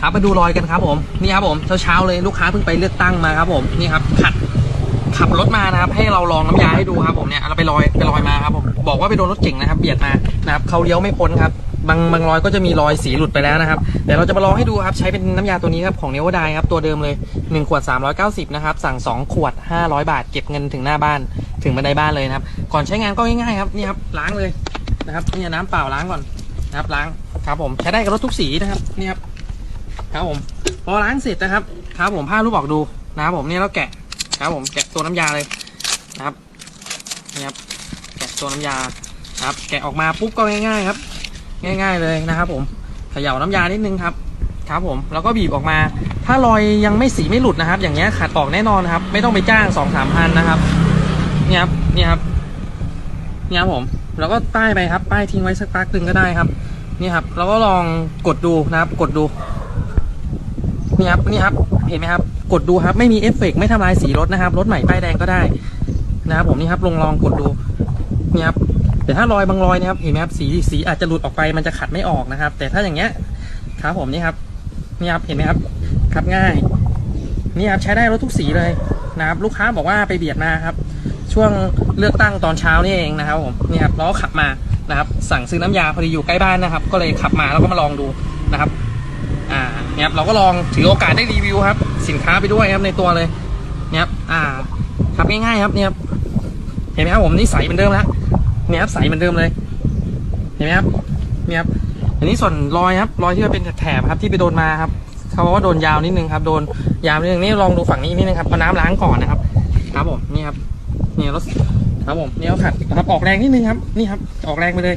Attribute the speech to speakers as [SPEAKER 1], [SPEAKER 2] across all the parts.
[SPEAKER 1] ครับมาดูรอยกันครับผมนี่ครับผมเช้าๆเลยลูกค้าเพิ่งไปเลือกตั้งมาครับผมนี่ครับขัดขับรถมานะครับ ให้เราลองน้ำยาให้ดูครับผมเนี่ยเราไปลอยไปลอยมาครับผมบอกว่าไปโดนรถเก่งนะครับ เบียดมานะครับเขาเลี้ยวไม่พ้นครับบางบางรอยก็จะมีรอยสีหลุดไปแล้วนะครับเดี๋ยวเราจะมาลองให้ดูครับใช้เป็นน้ำยาตัวนี้ครับของเนวดายครับตัวเดิมเลย 1 ขวด 390 นะครับ สั่ง 2 ขวด 500 บาท เก็บเงินถึงหน้าบ้านถึงบันไดบ้านเลยนะครับ ก่อนใช้งานก็ง่ายๆครับนี่ครับล้างเลยนะครับนี่น้ำเปล่าล้างก่อนนะครับล้างครับผมใช้ได้กับรถทุกสีนะครับนี่ครับ ครับผมพอล้างเสร็จนะครับครับผมผ้ารูปออกดูนะครับผมนี่เราแกะครับผมแกะตัวน้ำยาเลยนะครับนี่ครับแกะตัวน้ำยาครับ แกะออกมาปุ๊บก็ง่าย ๆ ครับ ง่าย ๆเลยนะครับ ผมเขย่าน้ำยานิดนึงครับ ครับผมแล้วก็บีบออกมา ถ้ารอยยังไม่สีไม่หลุดนะครับ อย่างเงี้ยขัดออกแน่นอนครับ ไม่ต้องไปจ้างสองสามพันนะครับเนี่ยครับเนี่ยครับเนี่ยครับผมแล้วก็ป้ายไปครับ ป้ายทิ้งไว้สักพักหนึ่งก็ได้ครับนี่ครับเราก็ลองกดดูนะครับ กดดู นี่ครับนี่ครับ เห็นไหมครับ กดดูครับ ไม่มีเอฟเฟกต์ไม่ทำลายสีรถนะครับ รถใหม่ป้ายแดงก็ได้นะครับผมนี่ครับลองลองกดดูนี่ครับแต่ถ้ารอยบางรอยนะครับเห็นไหมครับสีสีอาจจะหลุดออกไปมันจะขัดไม่ออกนะครับ แต่ถ้าอย่างเงี้ยครับผมนี่ครับนี่ครับเห็นไหมครับขับง่ายนี่ครับใช้ได้รถทุกสีเลยนะครับลูกค้าบอกว่าไปเบียดมาครับ ช่วงเลือกตั้งตอนเช้านี่เองนะครับผมนี่ครับเราก็ขับมานะครับ สั่งซื้อน้ำยาพอดีอยู่ใกล้บ้านนะครับ ก็เลยขับมาแล้วก็มาลองดูนะครับ นี่ยครับเราก็ลองถือโอกาสได้รีวิวครับ สินค้าไปด้วยครับในตัวเลยเนี่ยครับอ่าครับง่ายๆครับเนี่ยครับเห็นไหมครับผมนี่ใสเหมือนเดิมแล้วเนี่ยครับใสเหมือนเดิมเลย เห็นไหมครับเนี่ยครับอันนี้ส่วนรอยครับ รอยที่มันเป็นแถบครับที่ไปโดนมาครับเขาบอกว่าโดนยาวนิดนึงครับโดนยาวนิดนึงนี่ลองดูฝั่งนี้นิดนึงครับเอาน้ำล้างก่อนนะครับ ครับผมนี่ครับนี่รถครับผมนี่เขาขัดครับออกแรงนิดนึงครับ นี่ครับออกแรงไปเลย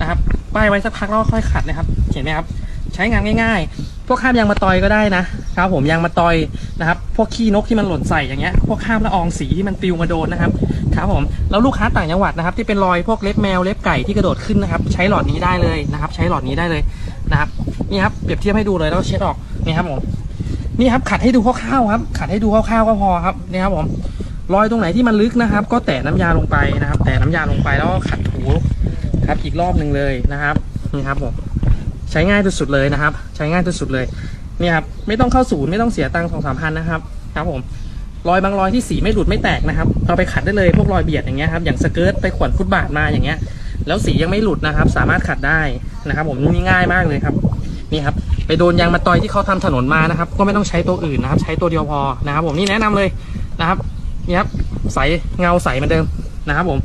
[SPEAKER 1] นะครับป้ายไว้สักพักแล้วค่อยขัดนะครับ เห็นไหมครับ ใช้งานง่าย ๆ วกข้ามยางมาตอยก็ได้นะครับ ผมยางมาตอยนะครับ พวกขี้นกที่มันหล่นใส่อย่างเงี้ย พวกข้ามละอองสีที่มันปลิวมาโดนนะครับครับผมแล้วลูกค้าต่างจังหวัดนะครับ ที่เป็นรอยพวกเล็บแมวเล็บไก่ที่กระโดดขึ้นนะครับ ใช้หลอดนี้ได้เลยนะครับ ใช้หลอดนี้ได้เลยนะครับนี่ครับเปรียบเทียบให้ดูเลยแล้วเช็ดออกนี่ครับผมนี่ครับขัดให้ดูคร่าวๆครับ ขัดให้ดูคร่าวๆก็พอครับนี่ครับผมรอยตรงไหนที่มันลึกนะครับ ก็แตะน้ำยาลงไปนะครับ แตะน้ำยาลงไปแล้วก็ขัดถูครับอีกรอบหนึ่งเลยนะครับนี่ครับผม ใช้ง่ายสุดๆเลยนะครับ ใช้ง่ายสุดๆเลยนี่ครับไม่ต้องเข้าศูนย์ไม่ต้องเสียตังค์สองสามพันนะครับครับผมรอยบางรอยที่สีไม่หลุดไม่แตกนะครับเอาไปขัดได้เลยพวกรอยเบียดอย่างเงี้ยครับอย่างสเกิร์ตไปขวนฟุตบาทมาอย่างเงี้ย แล้วสียังไม่หลุดนะครับ สามารถขัดได้นะครับ ผมนี่ง่ายมากเลยครับนี่ครับไปโดนยางมาตอยที่เขาทำถนนมานะครับ ก็ไม่ต้องใช้ตัวอื่นนะครับ ใช้ตัวเดียวพอนะครับ ผมนี่แนะนำเลยนะครับนี่ครับใสเงาใสเหมือนเดิมนะครับ ผม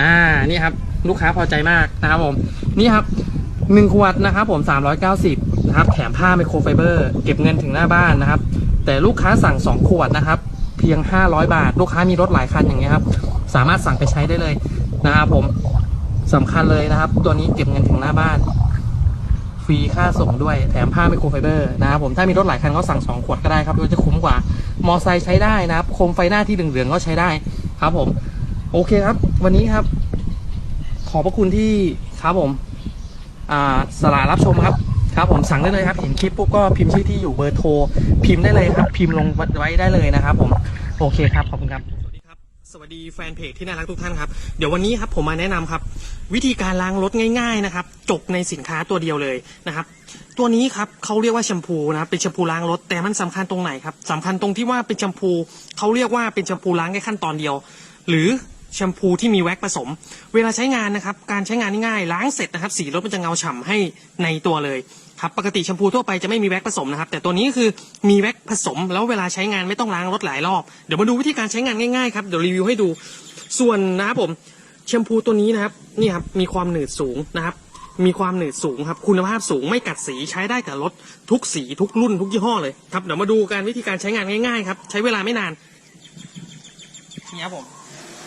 [SPEAKER 1] อ่านี่ครับลูกค้าพอใจมากนะครับ ผมนี่ครับ หนึ่งขวดนะครับผม 390นะครับแถมผ้าไมโครไฟเบอร์ เก็บเงินถึงหน้าบ้านนะครับ แต่ลูกค้าสั่ง 2 ขวดนะครับ เพียง 500 บาท ลูกค้ามีรถหลายคันอย่างเงี้ยครับ สามารถสั่งไปใช้ได้เลยนะครับผมสำคัญเลยนะครับ ตัวนี้เก็บเงินถึงหน้าบ้าน ฟรีค่าส่งด้วยแถมผ้าไมโครไฟเบอร์นะครับผมถ้ามีรถหลายคันก็สั่ง 2 ขวดก็ได้ครับก็จะคุ้มกว่า มอไซค์ใช้ได้นะครับโคมไฟหน้าที่เหลืองๆก็ใช้ได้ครับผม โอเคครับ วันนี้ครับ ขอบพระคุณที่ครับผม สละรับชมครับครับผมสั่งได้เลยครับ เห็นคลิปปุ๊บก็พิมพ์ชื่อที่อยู่เบอร์โทร พิมพ์ได้เลยครับ พิมพ์ลงไว้ได้เลยนะครับผมโอเคครับขอบคุณครับ สวัสดีครับ สวัสดีแฟนเพจที่น่ารักทุกท่านครับ เดี๋ยววันนี้ครับผมมาแนะนำครับ วิธีการล้างรถง่าย ๆนะครับ จบในสินค้าตัวเดียวเลยนะครับ ตัวนี้ครับเขาเรียกว่าแชมพูนะครับเป็นแชมพูล้างรถแต่มันสำคัญตรงไหนครับสำคัญตรงที่ว่าเป็นแชมพูเขาเรียกว่าเป็นแชมพูล้างแค่ขั้นตอนเดียว หรือ แชมพูที่มีแว็กผสม เวลาใช้งานนะครับ การใช้งานง่ายๆล้างเสร็จนะครับ สีรถมันจะเงาฉ่ำให้ในตัวเลยครับปกติแชมพูทั่วไปจะไม่มีแว็กผสมนะครับ แต่ตัวนี้คือมีแว็กผสม แล้วเวลาใช้งานไม่ต้องล้างรถหลายรอบเดี๋ยวมาดูวิธีการใช้งานง่ายๆครับเดี๋ยวรีวิวให้ดูส่วนนะครับผมแชมพูตัวนี้นะครับนี่ครับมีความหนืดสูงนะครับมีความหนืดสูงครับคุณภาพสูงไม่กัดสีใช้ได้กับรถทุกสีทุกรุ่นทุกยี่ห้อเลยครับเดี๋ยวมาดูการวิธีการใช้งานง่ายๆครับใช้เวลาไม่นานนี่ครับผม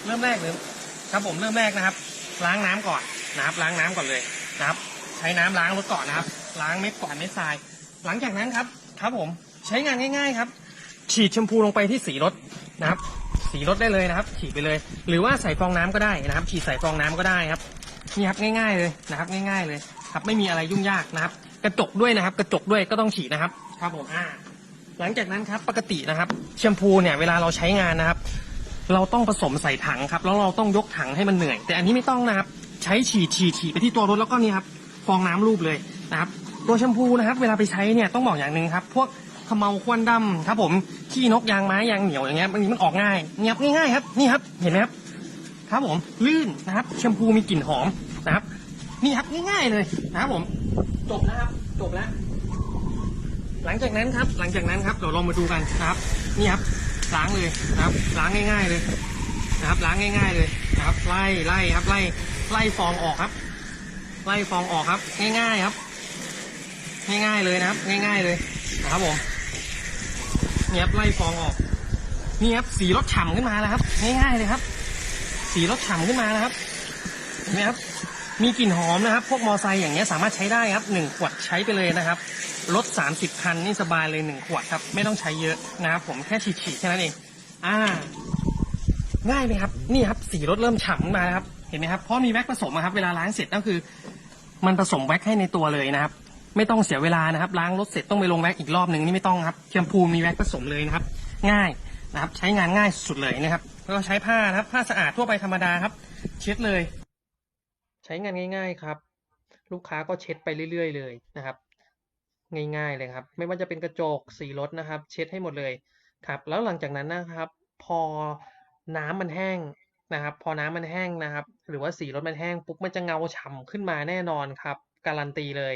[SPEAKER 1] เริ่มแรกเลยครับผมเริ่มแรกนะครับ ล้างน้ำก่อนนะครับล้างน้ำก่อนเลยนะครับ ใช้น้ำล้างรถก่อนนะครับ ล้างเม็ดกวาดเม็ดทราย หลังจากนั้นครับ ครับผมใช้งานง่าย ๆครับ ฉีดแชมพูลงไปที่สีรถนะครับ สีรถได้เลยนะครับ ฉีดไปเลย หรือว่าใส่ฟองน้ำก็ได้นะครับ ฉีดใส่ฟองน้ำก็ได้ครับนี่ครับง่าย ๆเลยนะครับ ง่าย ๆเลย ครับไม่มีอะไรยุ่งยากนะครับ กระจกด้วยนะครับ กระจกด้วยก็ต้องฉีดนะครับ ครับผมอ่าหลังจากนั้นครับปกตินะครับแชมพูเนี่ยเวลาเราใช้งานนะครับ เราต้องผสมใส่ถังครับ แล้วเราต้องยกถังให้มันเหนื่อย แต่อันนี้ไม่ต้องนะครับ ใช้ฉีดฉีดฉีดไปที่ตัวรถแล้วก็นี่ครับฟองน้ำรูปเลยนะครับ
[SPEAKER 2] ตัวแชมพูนะครับ เวลาไปใช้เนี่ยต้องบอกอย่างหนึ่งครับ พวกขมเมาควันดำครับผมขี้นกยางไม้ยางเหนียวอย่างเงี้ยบางทีมันออกง่ายเงียบง่ายๆครับนี่ครับเห็นไหมครับครับผมลื่นนะครับแชมพูมีกลิ่นหอมนะครับ นี่ครับง่ายๆเลยนะครับผม จบแล้วครับจบแล้วหลังจากนั้นครับ หลังจากนั้นครับเดี๋ยวเรามาดูกันนะครับ นี่ครับ ล้างเลยนะครับล้างง่าย ๆเลยนะครับล้างง่าย ๆเลยนะครับไล่ไล่ครับไล่ไล่ฟองออกครับ ไล่ฟองออกครับ ง่ายๆครับ ง่ายๆเลยนะครับ ง่าย ๆเลยนะครับผมนี่ครับไล่ฟองออกนี่ครับสีรถฉ่ำขึ้นมาแล้วครับ ง่ายๆเลยครับ สีรถฉ่ำขึ้นมานะครับเห็นไหมครับ มีกลิ่นหอมนะครับ พวกมอไซค์อย่างเงี้ยสามารถใช้ได้ครับหนึ่งขวดใช้ไปเลยนะครับรถ30คันนี่สบายเลยหนึ่งขวดครับ ไม่ต้องใช้เยอะนะครับผมแค่ฉีดๆแค่นั้นเอง อ่า ง่ายไหมครับ นี่ครับสีรถเริ่มฉ่ำมาครับ เห็นไหมครับเพราะมีแว็กผสมครับ เวลาล้างเสร็จก็คือ มันผสมแว็กให้ในตัวเลยนะครับ ไม่ต้องเสียเวลานะครับ ล้างรถเสร็จต้องไปลงแว็กอีกรอบหนึ่งนี่ไม่ต้องครับแชมพูมีแว็กผสมเลยนะครับ ง่ายนะครับ ใช้งานง่ายสุดเลยนะครับแล้วก็ใช้ผ้านะครับ ผ้าสะอาดทั่วไปธรรมดาครับ เช็ดเลย ใช้งานง่าย ๆครับ ลูกค้าก็เช็ดไปเรื่อย ๆ เลยนะครับ ง่ายๆเลยครับ ไม่ว่าจะเป็นกระจกสีรถนะครับ เช็ดให้หมดเลยครับ แล้วหลังจากนั้นนะครับ พอน้ำมันแห้งนะครับ พอน้ำมันแห้งนะครับ หรือว่าสีรถมันแห้งปุ๊บมันจะเงาฉ่ำขึ้นมาแน่นอนครับ การันตีเลย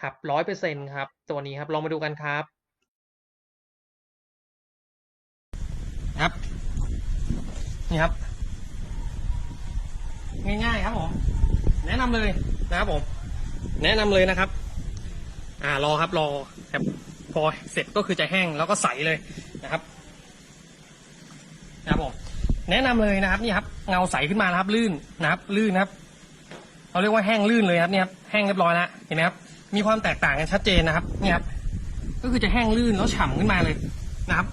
[SPEAKER 2] ครับร้อยเปอร์เซ็นครับ ตัวนี้ครับลองมาดูกันครับครับ นี่ครับ ง่ายๆครับผม แนะนำเลยนะครับผม แนะนำเลยนะครับ อ่ารอครับรอครับพอเสร็จก็คือจะแห้งแล้วก็ใสเลยนะครับนะครับผมแนะนำเลยนะครับนี่ครับเงาใสขึ้นมาแล้วครับ ลื่นนะครับ ลื่นนะครับเราเรียกว่าแห้งลื่นเลยครับเนี่ยครับแห้งเรียบร้อยแล้วเห็นไหมครับมีความแตกต่างกันชัดเจนนะครับนี่ครับก็คือจะแห้งลื่นแล้วฉ่ำขึ้นมาเลยนะครับ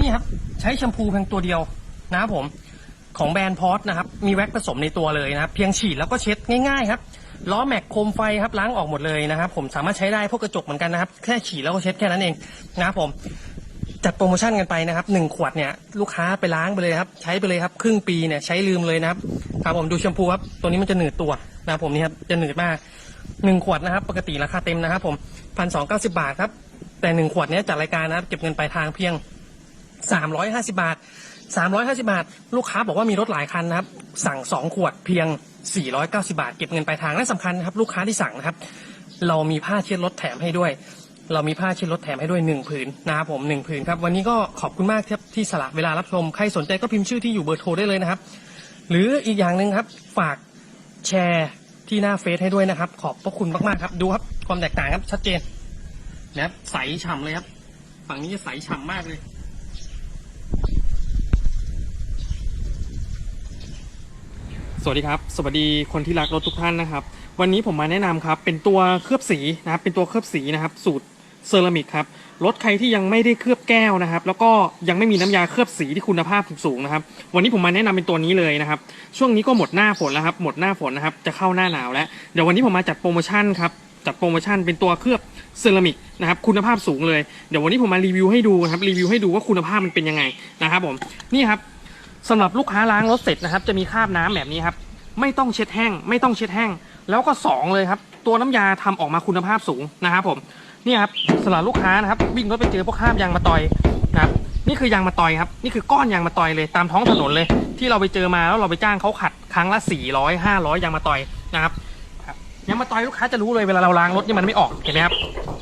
[SPEAKER 2] นี่ครับ ใช้แชมพูเพียงตัวเดียวนะครับผม ของแบรนด์พอสนะครับ มีแว็กผสมในตัวเลยนะครับ เพียงฉีดแล้วก็เช็ดง่ายๆครับ ล้อแม็กโคมไฟครับล้างออกหมดเลยนะครับ ผมสามารถใช้ได้พวกกระจกเหมือนกันนะครับ แค่ฉีดแล้วก็เช็ดแค่นั้นเองนะครับผม จัดโปรโมชั่นกันไปนะครับหนึ่งขวดเนี่ยลูกค้าไปล้างไปเลยครับ ใช้ไปเลยครับ ครึ่งปีเนี่ยใช้ลืมเลยนะครับครับผมดูแชมพูครับ ตัวนี้มันจะหนืดตัวนะครับผมนี่ครับจะหนืดมากหนึ่งขวดนะครับ ปกติราคาเต็มนะครับ ผมพันสองเก้าสิบาทครับแต่หนึ่งขวดเนี้ยจัดรายการนะครับเก็บเงินปลายทางเพียงสามร้อยห้าสิบาท สามร้อยห้าสิบาท ลูกค้าบอกว่ามีรถหลายคันนะครับ สั่งสองขวดเพียงสี่ร้อยเก้าสิบาท เก็บเงินปลายทางและสำคัญนะครับ ลูกค้าที่สั่งนะครับ เรามีผ้าเช็ดรถแถมให้ด้วย เรามีผ้าเช็ดรถแถมให้ด้วยหนึ่งผืนนะครับผมหนึ่งผืนครับ วันนี้ก็ขอบคุณมากครับที่สละเวลารับชม ใครสนใจก็พิมพ์ชื่อที่อยู่เบอร์โทรได้เลยนะครับ หรืออีกอย่างหนึ่งครับ ฝากแชร์ที่หน้าเฟซให้ด้วยนะครับ ขอบพระคุณมากๆครับ ดูครับ ความแตกต่างครับ ชัดเจนนะครับ ใสฉ่ำเลยครับ ฝั่งนี้จะใสฉ่ำมากเลย
[SPEAKER 1] สวัสดีครับ สวัสดีคนที่รักรถทุกท่านนะครับ วันนี้ผมมาแนะนำครับเป็นตัวเคลือบสีนะครับ เป็นตัวเคลือบสีนะครับ สูตรเซรามิกครับ รถใครที่ยังไม่ได้เคลือบแก้วนะครับ แล้วก็ยังไม่มีน้ำยาเคลือบสีที่คุณภาพสูงนะครับ วันนี้ผมมาแนะนำเป็นตัวนี้เลยนะครับ ช่วงนี้ก็หมดหน้าฝนแล้วครับ หมดหน้าฝนนะครับ จะเข้าหน้าหนาวแล้ว เดี๋ยววันนี้ผมมาจัดโปรโมชั่นครับ จัดโปรโมชั่นเป็นตัวเคลือบเซรามิกนะครับ คุณภาพสูงเลย เดี๋ยววันนี้ผมมารีวิวให้ดูครับ รีวิวให้ดูว่าคุณภาพมันเป็นยังไงนะครับผม นี่ครับ สำหรับลูกค้าล้างรถเสร็จนะครับ จะมีคราบน้ำแบบนี้ครับ ไม่ต้องเช็ดแห้ง ไม่ต้องเช็ดแห้ง แล้วก็สองเลยครับ ตัวน้ำยาทำออกมาคุณภาพสูงนะครับผมนี่ครับสำหรับลูกค้านะครับวิ่งรถไปเจอพวกคราบยางมาตอยนะครับนี่คือยางมาตอยครับนี่คือก้อนยางมาตอยเลยตามท้องถนนเลย ที่เราไปเจอมาแล้วเราไปจ้างเขาขัดครั้งละ400 500ยางมาตอยนะครับยางมาตอยลูกค้าจะรู้เลยเวลาเราล้างรถนี่มันไม่ออกเห็นไหมครับ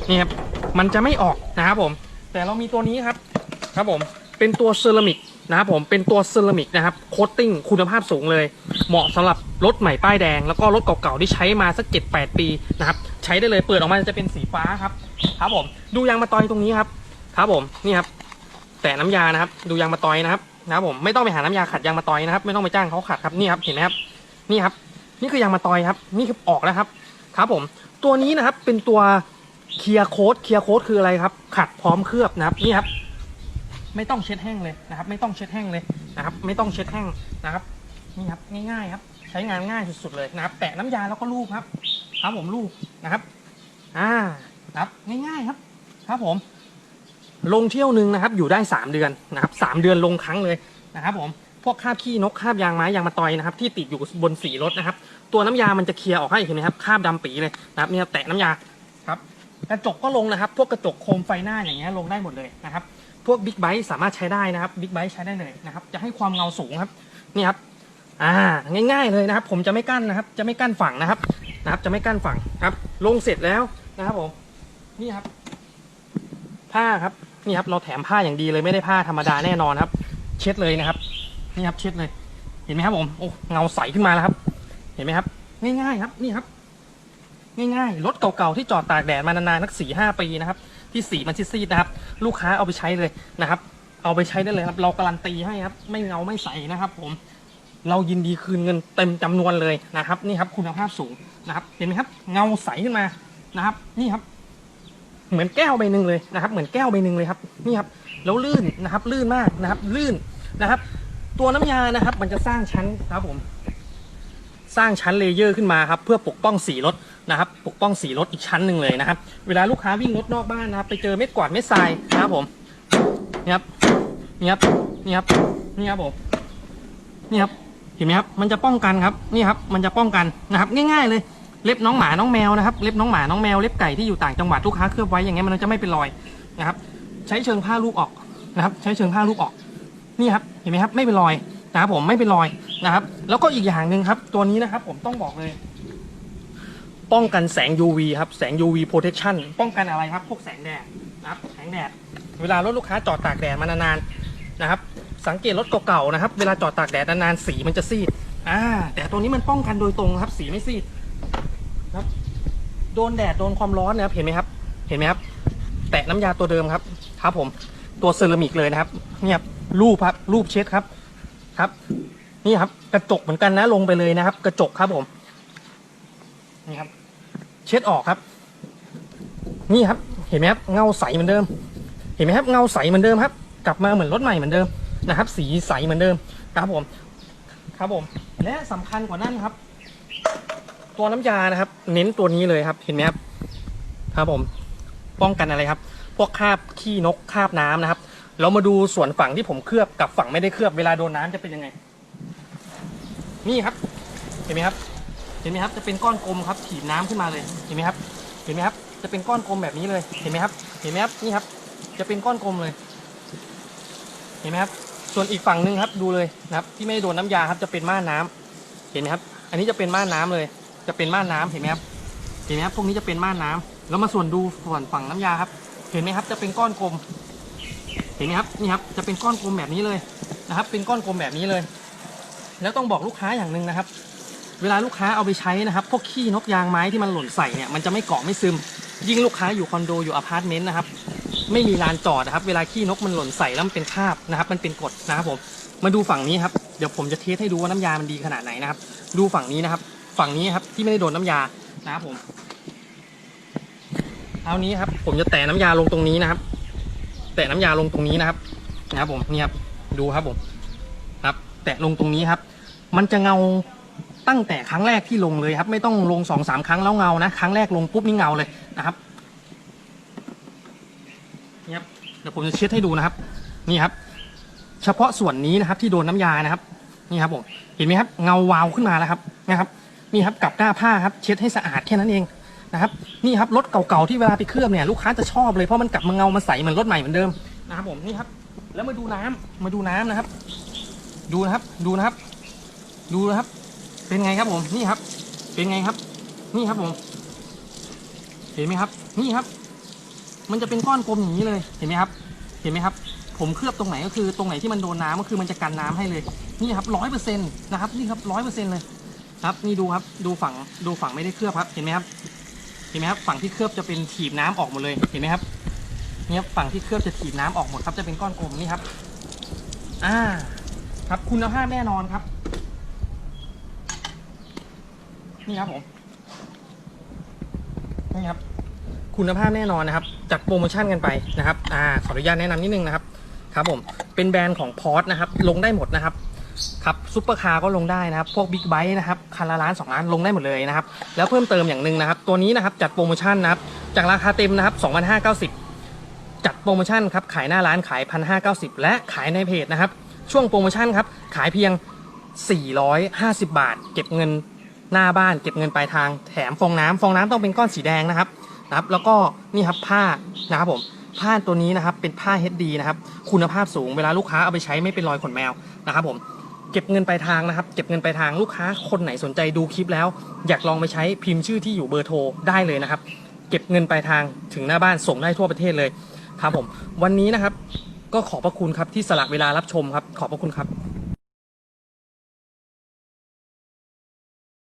[SPEAKER 1] นี่ครับมันจะไม่ออกนะครับผม แต่เรามีตัวนี้ครับครับผมเป็นตัวเซรามิก นะครับผมเป็นตัวเซรามิกนะครับโคตติ้งคุณภาพสูงเลย เหมาะสำหรับรถใหม่ป้ายแดง แล้วก็รถเก่าๆที่ใช้มาสักเจ็ดแปดปีนะครับใช้ได้เลยเปิดออกมาจะเป็นสีฟ้าครับครับผมดูยางมาตอยตรงนี้ครับครับผมนี่ครับแต่น้ำยานะครับ ดูยางมาตอยนะครับนะครับผมไม่ต้องไปหาน้ำยาขัดยางมาตอยนะครับ ไม่ต้องไปจ้างเขาขัดครับนี่ครับเห็นไหมครับนี่ครับ นี่คือยางมาตอยครับ นี่คือออกแล้วครับ ครับผมตัวนี้นะครับเป็นตัวเคลียร์โค้ดเคลียร์โค้ดคืออะไรครับขัดพร้อมเคลือบนะครับนี่ครับ ไม่ต้องเช็ดแห้งเลยนะครับ ไม่ต้องเช็ดแห้งเลยนะครับ ไม่ต้องเช็ดแห้งนะครับนี่ครับง่ายๆครับ ใช้งานง่ายสุดๆเลยนะครับ แตะน้ำยาแล้วก็ลูบครับครับผมลูบนะครับอ่าครับง่ายๆครับครับผม ลงเที่ยวหนึ่งนะครับ อยู่ได้ 3 เดือนนะครับสามเดือนลงครั้งเลยนะครับ ผมพวกคราบขี้นกคราบยางไม้ยางมาตอยนะครับที่ติดอยู่บนสีรถนะครับ ตัวน้ำยามันจะเคลียร์ออกให้เห็นไหมครับคราบดำปีเลยนะครับนี่ครับแตะน้ำยาครับ
[SPEAKER 2] กระจกก็ลงนะครับ พวกกระจกโคมไฟหน้าอย่างเงี้ยลงได้หมดเลยนะครับ พวกบิ๊กไบค์สามารถใช้ได้นะครับบิ๊กไบค์ใช้ได้เลยนะครับ จะให้ความเงาสูงครับนี่ครับอ่าง่ายๆเลยนะครับ ผมจะไม่กั้นนะครับ จะไม่กั้นฝั่งนะครับนะครับ จะไม่กั้นฝั่งครับ ลงเสร็จแล้วนะครับผมนี่ครับ ผ้าครับนี่ครับ เราแถมผ้าอย่างดีเลยไม่ได้ผ้าธรรมดาแน่นอนครับ เช็ดเลยนะครับ นี่ครับ เช็ดเลย เห็นไหมครับผมโอ้เงาใสขึ้นมาแล้วครับ เห็นไหมครับ ง่ายๆครับ นี่ครับ ง่ายๆรถเก่าๆที่จอดตากแดดมานานๆนักสี่ห้าปีนะครับ ที่สีมันซีดๆนะครับ ลูกค้าเอาไปใช้เลยนะครับ เอาไปใช้ได้เลยครับ เราการันตีให้ครับ ไม่เงาไม่ใสนะครับ ผม เรายินดีคืนเงินเต็มจำนวนเลยนะครับ นี่ครับ คุณภาพสูงนะครับ เห็นไหมครับ เงาใสขึ้นมานะครับ นี่ครับ เหมือนแก้วใบหนึ่งเลยนะครับ เหมือนแก้วใบหนึ่งเลยครับ นี่ครับ แล้วลื่นนะครับ ลื่นมากนะครับ ลื่นนะครับ ตัวน้ำยานะครับ มันจะสร้างชั้นครับผม สร้างชั้นเลเยอร์ขึ้นมาครับ เพื่อปกป้องสีรถ นะครับ ปกป้องสีรถอีกชั้นหนึ่งเลยนะครับ เวลาลูกค้าวิ่งรถนอกบ้านนะครับ ไปเจอเม็ดกวาดเม็ดทรายนะครับผมนี่ครับนี่ครับนี่ครับนี่ครับผมนี่ครับเห็นไหมครับมันจะป้องกันครับนี่ครับ มันจะป้องกันนะครับ ง่ายๆเลยเล็บน้องหมาน้องแมวนะครับเล็บน้องหมาน้องแมวเล็บไก่ที่อยู่ต่างจังหวัดลูกค้าเคลือบไว้อย่างเงี้ยมันจะไม่เป็นรอยนะครับใช้เชิงผ้าลูกออกนะครับ ใช้เชิงผ้าลูกออกนี่ครับเห็นไหมครับไม่เป็นรอยนะครับผมไม่เป็นรอยนะครับ แล้วก็อีกอย่างหนึ่งครับ ตัวนี้นะครับ ผมต้องบอกเลย ป้องกันแสง UV ครับ แสง UV protection ป้องกันอะไรครับ พวกแสงแดดนะครับ แสงแดด เวลารถลูกค้าจอดตากแดดมานานๆนะครับ สังเกตรถเก่าๆนะครับ เวลาจอดตากแดดนานๆสีมันจะซีด อ่า แต่ตัวนี้มันป้องกันโดยตรงครับ สีไม่ซีดครับ โดนแดดโดนความร้อนนะครับ เห็นไหมครับ เห็นไหมครับ แตะน้ำยาตัวเดิมครับ ครับผม ตัวเซรามิกเลยนะครับ เนี่ยครับรูปครับ รูปเช็ดครับ ครับ นี่ครับ กระจกเหมือนกันนะ ลงไปเลยนะครับ กระจกครับผม นี่ครับ เช็ดออกครับ นี่ครับ เห็นไหมครับเงาใสเหมือนเดิม เห็นไหมครับเงาใสเหมือนเดิมครับ กลับมาเหมือนรถใหม่เหมือนเดิมนะครับ สีใสเหมือนเดิมครับผม ครับผม และสำคัญกว่านั้นครับ ตัวน้ำยานะครับ เน้นตัวนี้เลยครับ เห็นไหมครับ ครับผม ป้องกันอะไรครับ พวกคราบขี้นกคราบน้ำนะครับ เรามาดูส่วนฝั่งที่ผมเคลือบกับฝั่งไม่ได้เคลือบเวลาโดนน้ำจะเป็นยังไง นี่ครับ เห็นไหมครับ ห็นไหมครับจะเป็นก้อนกลมครับถีบน้ำขึ้นมาเลยเห็นไหมครับเห็นไหมครับ จะเป็นก้อนกลมแบบนี้เลยเห็นไหมครับ เห็นไหมครับนี่ครับ จะเป็นก้อนกลมเลย เห็นไหมครับ ส่วนอีกฝั่งหนึ่งครับดูเลยนะครับที่ไม่โดนน้ำยาครับจะเป็นม่านน้ำเห็นไหมครับ อันนี้จะเป็นม่านน้ำเลย จะเป็นม่านน้ำเห็นไหมครับเห็นไหมครับพวกนี้จะเป็นม่านน้ำแล้วมาส่วนดูส่วนฝั่งน้ำยาครับ เห็นไหมครับ จะเป็นก้อนกลม เห็นไหมครับนี่ครับจะเป็นก้อนกลมแบบนี้เลยนะครับ เป็นก้อนกลมแบบนี้เลย แล้วต้องบอกลูกค้าอย่างหนึ่งนะครับ เวลาลูกค้าเอาไปใช้นะครับ พวกขี้นกยางไม้ที่มันหล่นใส่เนี่ยมันจะไม่เกาะไม่ซึม ยิ่งลูกค้าอยู่คอนโดอยู่อพาร์ตเมนต์นะครับไม่มีลานจอดนะครับ เวลาขี้นกมันหล่นใส่แล้วมันเป็นคราบนะครับ มันเป็นกรดนะครับผมมาดูฝั่งนี้ครับเดี๋ยวผมจะเทสให้ดูว่าน้ำยามันดีขนาดไหนนะครับ ดูฝั่งนี้นะครับ ฝั่งนี้ครับที่ไม่ได้โดนน้ำยานะครับผมเอานี้ครับ ผมจะแตะน้ำยาลงตรงนี้นะครับ แตะน้ำยาลงตรงนี้นะครับนะครับผมนี่ครับดูครับผมครับ แตะลงตรงนี้ครับ มันจะเงา ตั้งแต่ครั้งแรกที่ลงเลยครับ ไม่ต้องลงสองสามครั้งแล้วเงานะ ครั้งแรกลงปุ๊บนี่เงาเลยนะครับนี่ครับเดี๋ยวผมจะเช็ดให้ดูนะครับ นี่ครับ เฉพาะส่วนนี้นะครับ ที่โดนน้ำยานะครับ นี่ครับผมเห็นไหมครับ เงาวาวขึ้นมาแล้วครับนะครับนี่ครับกับหน้าผ้าครับ เช็ดให้สะอาดแค่นั้นเองนะครับ นี่ครับรถเก่าๆที่เวลาไปเคลือบเนี่ยลูกค้าจะชอบเลยเพราะมันกลับมาเงามาใสเหมือนรถใหม่เหมือนเดิมนะครับผมนี่ครับ แล้วมาดูน้ำมาดูน้ำนะครับ ดูนะครับ ดูนะครับ ดูนะครับ เป็นไงครับผมนี่ครับ เป็นไงครับ นี่ครับผม เห็นไหมครับ นี่ครับ มันจะเป็นก้อนกลมอย่างนี้เลยเห็นไหมครับ เห็นไหมครับ ผมเคลือบตรงไหนก็คือตรงไหนที่มันโดนน้ำก็คือมันจะกันน้ำให้เลย นี่ครับร้อยเปอร์เซ็นต์นะครับนี่ครับร้อยเปอร์เซ็นต์เลยครับนี่ดูครับดูฝั่งดูฝั่งไม่ได้เคลือบครับ เห็นไหมครับ เห็นไหมครับ ฝั่งที่เคลือบจะเป็นถีบน้ำออกหมดเลยเห็นไหมครับเนี่ยฝั่งที่เคลือบจะถีบน้ำออกหมดครับ จะเป็นก้อนกลมนี่ครับ อ่า ครับคุณภาพแน่นอนครับ นี่ครับผม นี่ครับ คุณภาพแน่นอนนะครับ จัดโปรโมชั่นกันไปนะครับ อ่า ขออนุญาตแนะนำนิดนึงนะครับ ครับผม เป็นแบรนด์ของพอร์ตนะครับ ลงได้หมดนะครับ ครับซุปเปอร์คาร์ก็ลงได้นะครับ พวกบิ๊กไบค์นะครับ คันละล้านสองล้านลงได้หมดเลยนะครับ แล้วเพิ่มเติมอย่างหนึ่งนะครับ ตัวนี้นะครับ จัดโปรโมชั่นนะครับ จากราคาเต็มนะครับ 2,590จัดโปรโมชั่นครับขายหน้าร้านขาย 1,590 และขายในเพจนะครับ ช่วงโปรโมชั่นครับ ขายเพียง 450 บาท เก็บเงิน หน้าบ้านเก็บเงินปลายทางแถมฟองน้ำฟองน้ำต้องเป็นก้อนสีแดงนะครับ
[SPEAKER 1] นะครับแล้วก็นี่ครับผ้านะครับผมผ้าตัวนี้นะครับเป็นผ้า HD นะครับคุณภาพสูงเวลาลูกค้าเอาไปใช้ไม่เป็นรอยขนแมวนะครับผมเก็บเงินปลายทางนะครับ เก็บเงินปลายทางลูกค้าคนไหนสนใจดูคลิปแล้ว อยากลองไปใช้พิมพ์ชื่อที่อยู่เบอร์โทรได้เลยนะครับ เก็บเงินปลายทางถึงหน้าบ้านส่งได้ทั่วประเทศเลยครับผมวันนี้นะครับก็ขอบพระคุณครับที่สละเวลารับชมครับขอบพระคุณครับ